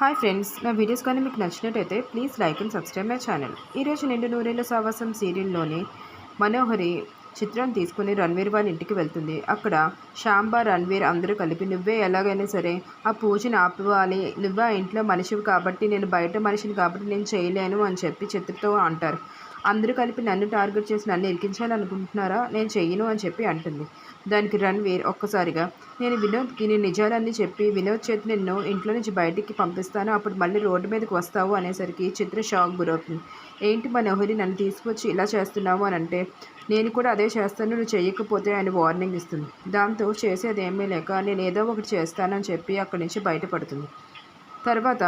Hi friends నా videos కానీ మీకు నచ్చినట్టయితే please like and subscribe my channel ఈరోజు నిండు నూరేళ్ళ సావాసం సీరియల్లోని మనోహరి చిత్రం తీసుకుని రణ్వీర్ వాళ్ళ ఇంటికి వెళ్తుంది. అక్కడ శాంబా రణ్వీర్ అందరూ కలిపి నువ్వే ఎలాగైనా సరే ఆ పూజని ఆపవాలి. నువ్వే ఇంట్లో మనిషివి కాబట్టి నేను బయట మనిషిని కాబట్టి నేను చేయలేను అని చెప్పి చిత్రతో అంటారు. అందరూ కలిపి నన్ను టార్గెట్ చేసి నన్ను ఇరికించాలనుకుంటున్నారా నేను చెయ్యను అని చెప్పి అంటుంది. దానికి రణ్వీర్ ఒక్కసారిగా నేను వినోద్కి నేను నిజాలన్నీ చెప్పి వినోద్ చేతి నిన్ను ఇంట్లో నుంచి బయటికి పంపిస్తాను అప్పుడు మళ్ళీ రోడ్డు మీదకి వస్తావు అనేసరికి చిత్ర షాక్ గురవుతుంది. ఏంటి మనోహరి నన్ను తీసుకొచ్చి ఇలా చేస్తున్నావు అని అంటే నేను కూడా అదే చేస్తాను నువ్వు చేయకపోతే ఆయన వార్నింగ్ ఇస్తుంది. దాంతో చేసేది ఏమీ లేక నేను ఏదో ఒకటి చేస్తానని చెప్పి అక్కడి నుంచి బయటపడుతుంది. తర్వాత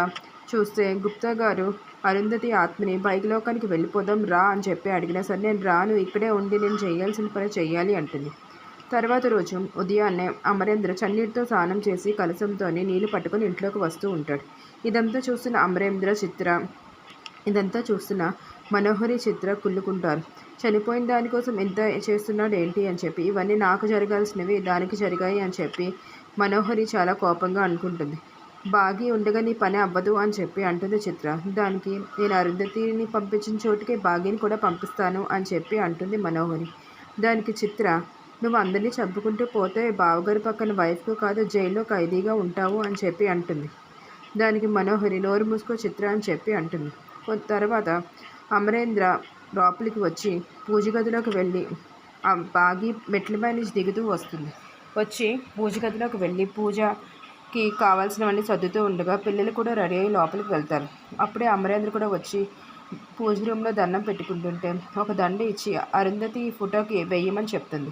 చూస్తే గుప్తా గారు అరుంధతి ఆత్మని బైక్ లోకానికి వెళ్ళిపోదాం రా అని చెప్పి అడిగినా సరే నేను రాను ఇక్కడే ఉండి నేను చేయాల్సిన పని చేయాలి అంటుంది. తర్వాత రోజు ఉదయాన్నే అమరేంద్ర చన్నీటితో స్నానం చేసి కలసంతోనే నీళ్ళు పట్టుకొని ఇంట్లోకి వస్తూ ఉంటాడు. ఇదంతా చూస్తున్న అమరేంద్ర చిత్ర ఇదంతా చూస్తున్న మనోహరి చిత్ర కుళ్ళుకుంటారు. చనిపోయిన దానికోసం ఎంత చేస్తున్నాడు ఏంటి? అని చెప్పి ఇవన్నీ నాకు జరగాల్సినవి దానికి జరిగాయి అని చెప్పి మనోహరి చాలా కోపంగా అనుకుంటుంది. బాగి ఉండగా నీ పని అవ్వదు అని చెప్పి అంటుంది చిత్ర. దానికి నేను అరుంధతిని పంపించిన చోటుకే బాగిని కూడా పంపిస్తాను అని చెప్పి అంటుంది మనోహరి. దానికి చిత్ర నువ్వు అందరినీ చంపుకుంటూ పోతే బావగారి పక్కన వైఫ్కు కాదు జైల్లో ఖైదీగా ఉంటావు అని చెప్పి అంటుంది. దానికి మనోహరి నోరు మూసుకో చిత్ర అని చెప్పి అంటుంది. కొంత తర్వాత అమరేంద్ర లోపలికి వచ్చి పూజ గదిలోకి వెళ్ళి బాగి మెట్ల పై నుంచి దిగుతూ వస్తుంది. వచ్చి పూజ గదిలోకి వెళ్ళి పూజ కి కావాల్సినవన్నీ సర్దుతూ ఉండగా పిల్లలు కూడా రెడీ అయ్యి లోపలికి వెళ్తారు. అప్పుడే అమరేంద్ర కూడా వచ్చి పూజ రూమ్లో దండం పెట్టుకుంటుంటే ఒక దండ ఇచ్చి అరుంధతి ఫోటోకి వేయమని చెప్తుంది.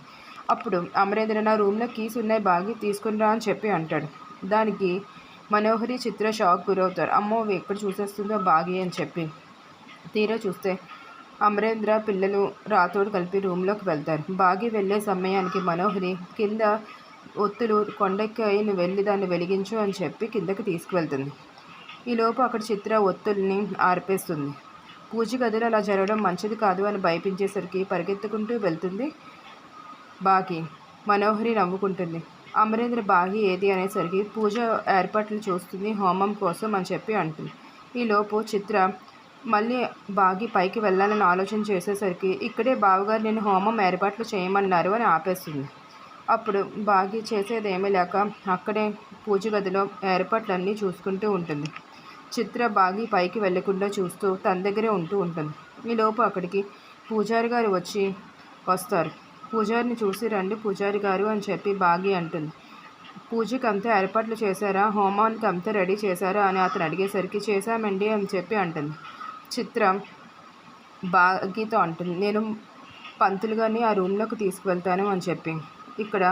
అప్పుడు అమరేంద్ర నా రూమ్లో కీస్ ఉన్నాయి బాగి తీసుకుని రా అని చెప్పి అంటాడు. దానికి మనోహరి చిత్ర షాక్ గురవుతారు. అమ్మో ఎక్కడ చూసేస్తుందో బాగి అని చెప్పి తీరా చూస్తే అమరేంద్ర పిల్లలు రాతోడు కలిపి రూమ్లోకి వెళ్తారు. బాగి వెళ్ళే సమయానికి మనోహరి కింద ఒత్తులు కొండెక్కి నువ్వు వెళ్ళి దాన్ని వెలిగించు అని చెప్పి కిందకి తీసుకువెళ్తుంది. ఈలోపు అక్కడ చిత్ర ఒత్తుల్ని ఆర్పేస్తుంది. పూజ గదిలో అలా జరగడం మంచిది కాదు అని భయపించేసరికి పరిగెత్తుకుంటూ వెళ్తుంది బాగి మనోహరి నవ్వుకుంటుంది. అమరేంద్ర బాగి ఏది అనేసరికి పూజ ఏర్పాట్లు చూస్తుంది హోమం కోసం అని చెప్పి అంటుంది. ఈలోపు చిత్ర మళ్ళీ బాగి పైకి వెళ్ళాలని ఆలోచన చేసేసరికి ఇక్కడే బావగారు నేను హోమం ఏర్పాట్లు చేయమన్నారు అని ఆపేస్తుంది. అప్పుడు బాగి చేసేది ఏమీ లేక అక్కడే పూజ గదిలో ఏర్పాట్లన్నీ చూసుకుంటూ ఉంటుంది. చిత్ర బాగి పైకి వెళ్ళకుండా చూస్తూ తన దగ్గరే ఉంటూ ఉంటుంది. ఈలోపు అక్కడికి పూజారి గారు వచ్చి వస్తారు. పూజారిని చూసి రండి పూజారి గారు అని చెప్పి బాగి అంటుంది. పూజకి అంతా ఏర్పాట్లు చేశారా? హోమానికి అంతా రెడీ చేశారా? అని అతను అడిగేసరికి చేశామండి అని చెప్పి అంటుంది. చిత్ర బాగితో అంటుంది. నేను పంతులుగాని ఆ రూమ్లోకి తీసుకువెళ్తాను అని చెప్పి. ఇక్కడ